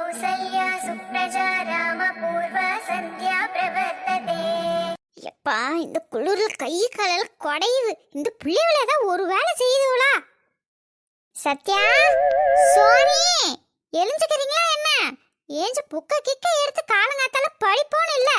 கௌசல்யா எப்பா இந்த குளிர்ல கை காலில் குடையுது. இந்த பிள்ளைகள தான் ஒரு வேலை செய்யுதுவளா சத்யா சோனி எழுந்துக்கிறீங்களா என்ன? ஏஞ்சு புக்க கிக்க எடுத்து காலங்காத்தால படிப்போன்னு இல்ல.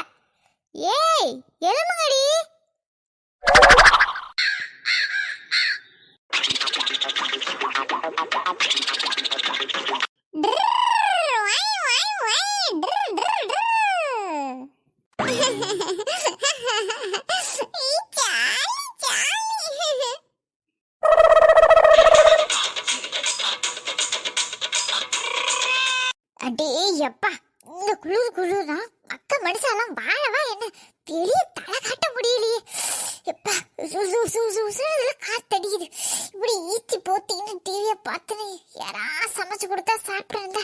இந்த குளிர் குளிர்னா மக்க மனுஷெல்லாம் வாழவா என்ன? வெளியே தலை காட்ட முடியலையே. எப்பா? சு சு சு சு காத்தடிக்குது. இப்படி ஈச்சி போத்தின்னு டிவியை பார்த்துன்னு யாரா சமைச்சு கொடுத்தா சாப்பிட்டு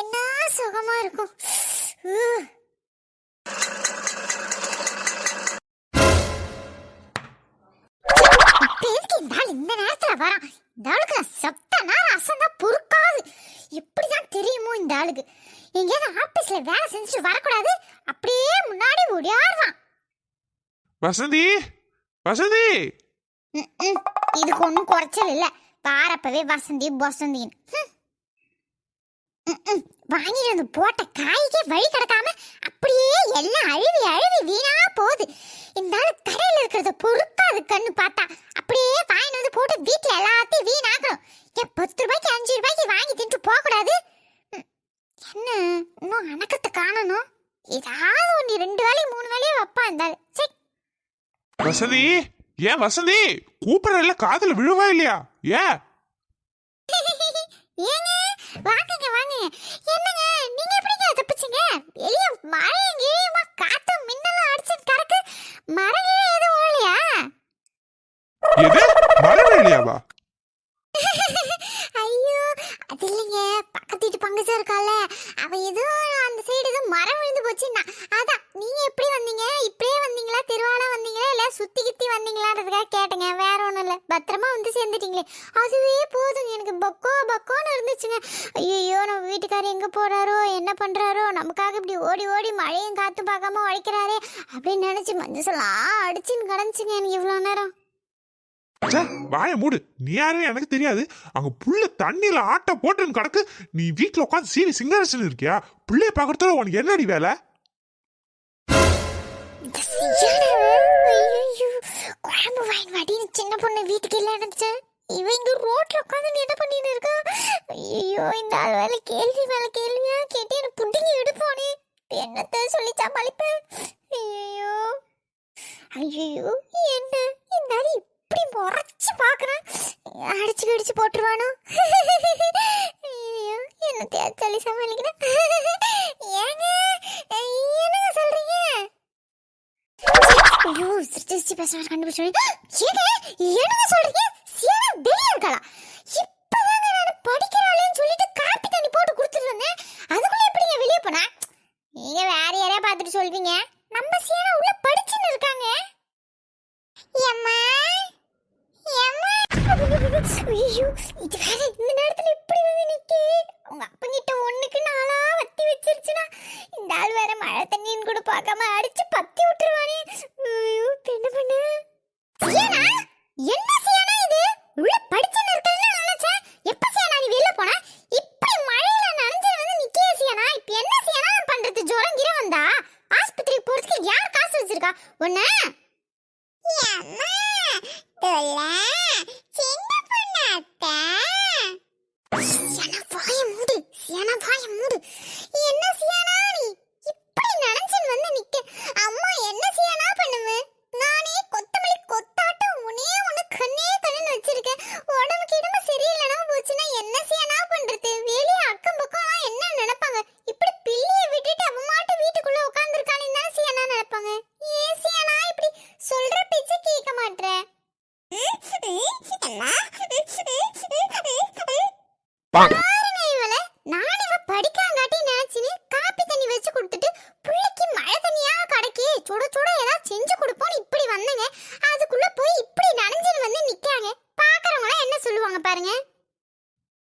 என்ன சுகமா இருக்கும். இந்த நேரத்துல வரான்? இந்த ஆளுக்கு நான் நேரம் அசந்தா பொறுக்காது. எப்படிதான் தெரியுமோ இந்த ஆளுக்கு? எங்கேயாவது ஆபீஸ்ல வேலை செஞ்சுட்டு வரக்கூடாது? அப்படியே முன்னாடி ஓடியாடுறான் வசந்தி! வசந்தி. இதுக்கு ஒன்றும் குறைச்சல் இல்லை. பாரப்பவே வசந்தி வசந்தின்னு. வாங்கிட்டு வந்து போட்ட காய்க்கே வழி கிடக்காம வசந்தி ஏன் வசந்தி கூப்பிடல காதுல விழுவா இல்லையா? ஏன்? ஏங்க வாங்குங்க வாங்குங்க. என்னங்க நீங்க எப்படிங்க தப்பிச்சீங்க? வெளிய மழையும் கீழியுமா காத்தும் மின்னலும் அடிச்சுட்டு கிடக்கு மரங்களே எதுவும் ஓடலையா? எது? மரம் இல்லையாவா? ஐயோ அது இல்லைங்க. பக்கத்து வீட்டு பங்குச்சா இருக்கால. அவ ஏதோ அந்த சைடு ஏதோ மரம் விழுந்து போச்சுன்னா. அதான் நீங்க எப்படி வந்தீங்க? இப்படியே வந்தீங்களா? திருவாலா வந்தீங்களா? சுத்தி கித்தி வந்தீங்களான்றதுக்காக கேட்டேங்க. வேற ஒண்ணும் இல்ல. பத்திரமா வந்து சேர்ந்துட்டீங்களே. அதுவே போதுங்க. எனக்கு பக்கோ பக்கோன்னு இருந்துச்சுங்க. ஐயோ நம்ம வீட்டுக்காரர் எங்க போறாரோ? என்ன பண்றாரோ? நமக்காக இப்படி ஓடி ஓடி மழையும் காத்தும் பார்க்காம உழைக்கிறாரே அப்படின்னு நினைச்சு மஞ்சசெல்லாம் அடிச்சுன்னு கிடந்துச்சுங்க எனக்கு இவ்வளவு நேரம். வாய மூடு. நீ யாரும் எனக்கு தெரியாது. அங்க புள்ள தண்ணியில ஆட்ட போட்டுன்னு கிடக்கு. நீ வீட்ல உட்காந்து சீவி சிங்கரசன் இருக்கியா? பிள்ளைய பாக்குறதுல உனக்கு என்னடி வேலை? குழம்பு வாங்கி வாடின்னு சின்ன பொண்ணு வீட்டுக்கு இல்லை நினைச்சேன் இவங்க ரோட்ல உட்காந்து என்ன பண்ணிட்டு இருக்கா? ஐயோ இந்த ஆள் வேலை கேள்வி மேல கேள்வியா கேட்டு எனக்கு புட்டிங்க எடுப்போனே. என்னத்த சொல்லி சமாளிப்பேன் ஐயோ ஐயோ என்ன? இந்த ஆள் இப்படி முறைச்சு பாக்குறான். அடிச்சு கடிச்சு போட்டுருவானோ? ஐயோ என்னத்தையா சொல்லி சமாளிக்கிறேன் ஏங்க என்னங்க சொல்றீங்க ஐயோ சிரிச்சு சிரிச்சு பேசுறாரு கண்டுபிடிச்சு ஏங்க என்னங்க சொல்றீங்க? சியானா வெளிய இருக்காளா? இப்பதாங்க நான் படிக்கிறாளேன்னு சொல்லிட்டு காப்பி தண்ணி போட்டு கொடுத்துட்டு வந்தேன். அதுக்குள்ள எப்படிங்க வெளியே போனா? நீங்க வேற யாரையா பார்த்துட்டு சொல்வீங்க? நம்ம சியானா உள்ள படிச்சுன்னு இருக்காங்க. ஏம்மா? எம்மா ஐயோ இது வேற இந்த நேரத்துல இப்படி வந்து நிக்கி. உங்க அப்பங்கிட்ட ஒண்ணுக்கு நாளா வத்தி வச்சிருச்சுனா இந்த ஆள் வேற மழை தண்ணின்னு கூட பார்க்காம அடிச்சு வச்சிருக்கா ஒண்ணு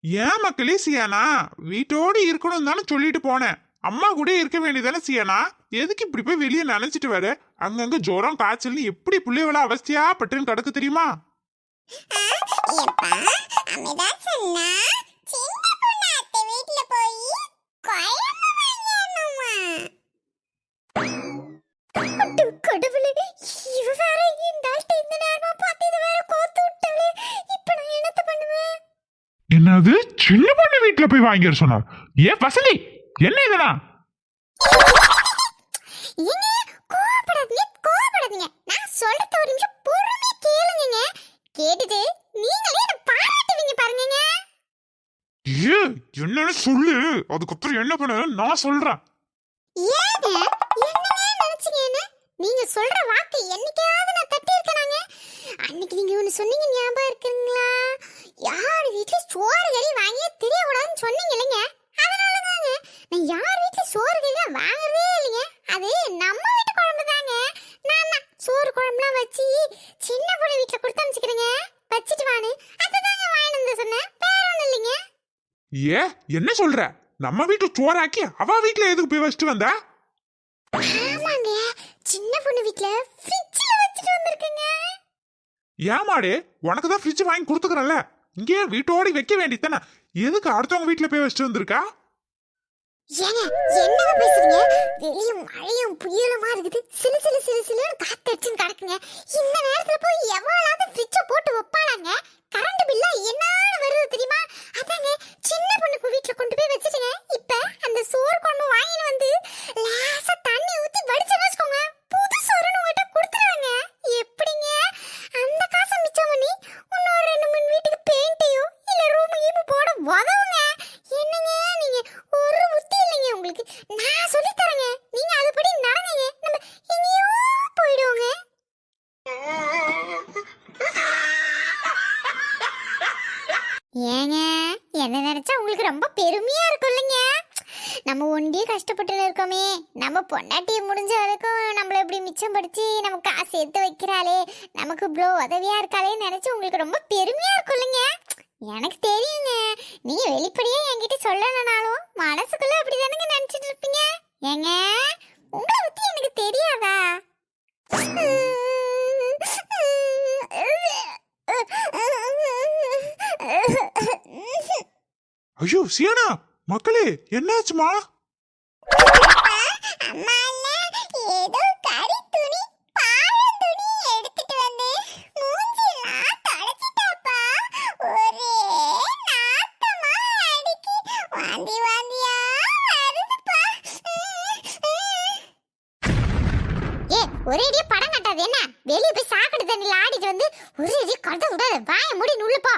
ஏன் மக்களே சியானா? வீட்டோடு இருக்கணும் தானே சொல்லிட்டு போனேன். அம்மா கூட இருக்க வேண்டியதானே சியானா? எதுக்கு இப்படி போய் வெளியே நினைச்சிட்டு வர? அங்கங்க ஜுரம் காய்ச்சல்னு எப்படி பிள்ளைகள அவஸ்தையா பட்டுன்னு கிடக்கு தெரியுமா? எப்பா அம்மிதான் சொன்னா சின்ன பொண்ணு அத்தை வீட்ல போய் குழம்பு வாங்கிடணுமா அட கடவுளே இவ வேற இந்த ஆள்கிட்ட இந்த நேரமா பார்த்து இதை வேற கோர்த்து விட்டாளே. இப்ப நான் என்னத்த பண்ணுவேன்? என்னது? சின்ன பொண்ணு வீட்டுல போய் வாங்கிட சொன்னார் ஏன் வசலி என்ன இதெல்லாம் ஏங்க கோவப்படாதீங்க கோவப்படாதீங்க நான் சொல்றத ஒரு நிமிஷம் பொறுமையா கேளுங்க கேட்டுட்டு நீங்களே என்ன பாராட்டுவீங்க பாருங்கங்க ஏ என்னன்னு சொல்லு. அதுக்கப்புறம் என்ன பண்ண? நான் சொல்றேன். நீங்க சொல்ற வாக்கு என்னைக்காவது நான் தட்டி இருக்கேனாங்க அன்னைக்கு நீங்க ஒன்னு சொன்னீங்க ஞாபகம் இருக்குங்களா யார் வீட்ல சோறு கறி வாங்கியே தெரியக்கூடாதுன்னு சொன்னீங்க இல்லைங்க அதனால தாங்க நான் யார் வீட்ல சோறு கறி வாங்குறதே இல்லைங்க அது நம்ம வீட்டு குழம்பு தாங்க நான் தான் சோறு குழம்புலாம் வச்சு சின்ன பொண்ணு வீட்ல கொடுத்து அனுப்பிச்சுக்கிறேங்க வச்சுட்டு வான்னு அதுதாங்க வாங்கிட்டு வந்து சொன்னேன் வேற ஒன்றும் இல்லைங்க ஏ என்ன சொல்ற? நம்ம வீட்டுல சோறாக்கி அவ வீட்டுல எதுக்கு போய் வச்சுட்டு வந்தா? ஆமாங்க. சின்ன பொண்ணு வீட்ல ஃப்ரிட்ஜ்ல வச்சுட்டு வந்திருக்கேங்க. ஏமாடே உனக்கு தான் ஃப்ரிட்ஜ் வாங்கி கொடுத்துக்கிறேன்ல. இங்கே வீட்டோட வைக்க வேண்டியதானே எதுக்கு அடுத்தவங்க வீட்டுல போய் வச்சுட்டு வந்திருக்கா? ஏங்க என்னங்க பேசுறீங்க? வெளியும் மழையும் புயலுமா இருக்குது. சிலு சிலு சிலு சிலுன்னு காத்தடிச்சுன்னு கிடக்குங்க. இந்த நேரத்துல போய் எவ்வளவு ஃப்ரிட்ஜ போட்டு வைப்பாளாங்க கரண்ட் பில்ல என்னன்னு வருது தெரியுமா? அதாங்க சின்ன பொண்ணுக்கு வீட்டுல கொண்டு போய் வச்சுட்டுங்க. இப்ப அந்த சோறு குழம்பு வாங்கிட்டு வந்து நம்ம ஒண்டியே கஷ்டப்பட்டு இருக்கோமே. நம்ம பொண்டாட்டி முடிஞ்ச வரைக்கும் நம்மள இப்படி மிச்சம் படிச்சு நம்ம காசு சேர்த்து வைக்கிறாளே. நமக்கு இவ்வளோ உதவியா இருக்காளேன்னு நினைச்சு உங்களுக்கு ரொம்ப பெருமையா இருக்கும் இல்லைங்க? எனக்கு தெரியுங்க. நீங்க வெளிப்படையா என்கிட்ட சொல்லணும்னாலும் மனசுக்குள்ள அப்படிதானுங்க நினைச்சிட்டு இருப்பீங்க? ஏங்க? உங்களை பத்தி எனக்கு தெரியாதா? ஐயோ சியானா! மக்களே என்னாச்சுமா? ஒரேடியா ஏதோ எடுத்துட்டு வந்து ஏ படம் கட்டாது என்ன? வெளியே போய் சாக்கடை தண்ணியில் ஆடிட்டு வந்து ஒரேடியா கடத்த கட்ட வாய மூடி நுள்ளுப்பா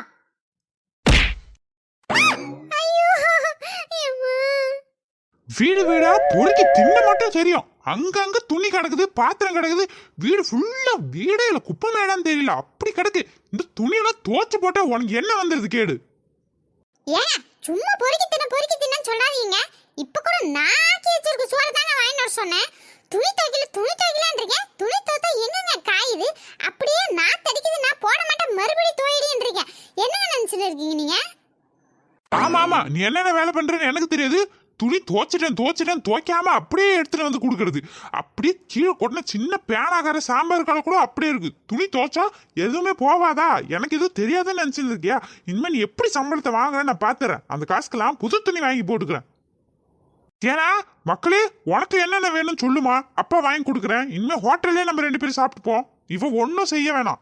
வீடு வீடா பொறுக்கி தின்ன மட்டும் தெரியும். அங்கங்க துணி கிடக்குது பாத்திரம் கிடக்குது. வீடு ஃபுல்லா வீடே இல்ல குப்பை மேடான்னு தெரியல. அப்படி கிடக்கு. இந்த துணியெல்லாம் துவைச்சு போட்டா உனக்கு என்ன வந்துருது கேடு. ஏன் சும்மா பொறுக்கி தின்ன பொறுக்கி தின்னன்னு சொல்லாதீங்க. இப்ப கூட நான் ஆக்கி வச்சிருக்க சோறு தாங்க வர சொன்னேன். துணி துவைக்கல துணி துவைக்கலன்றீங்க துணி துவைத்தா எங்கங்க காயுது? அப்படியே நான் தடிக்குது நான் போட மாட்டேன் மறுபடியும் துவையிடுன்றீங்க என்னங்க நினைச்சிட்டு இருக்கீங்க நீங்க? ஆமா ஆமா. நீ என்னென்ன வேலை பண்றேன்னு எனக்கு தெரியாது. துணி துவைச்சிட்டேன் துவைச்சிட்டேன் துவைக்காம அப்படியே எடுத்துட்டு வந்து கொடுக்கறது. அப்படியே கீழே கொட்டின சின்ன பேனாகார சாம்பார் கடை கூட அப்படியே இருக்கு. துணி துவைச்சா எதுவுமே போவாதா? எனக்கு எதுவும் தெரியாதுன்னு நினச்சிருந்துருக்கியா இனிமேல் நீ எப்படி சம்பளத்தை வாங்குறேன்னு நான் பார்த்துறேன் அந்த காசுக்கெல்லாம் புது துணி வாங்கி போட்டுக்கிறேன். ஏன்னா மக்களே உனக்கு என்னென்ன வேணும்னு சொல்லுமா? அப்பா வாங்கி கொடுக்குறேன். இனிமேல் ஹோட்டல்லே நம்ம ரெண்டு பேரும் சாப்பிட்டுப்போம். இவன் ஒன்றும் செய்ய வேணாம்.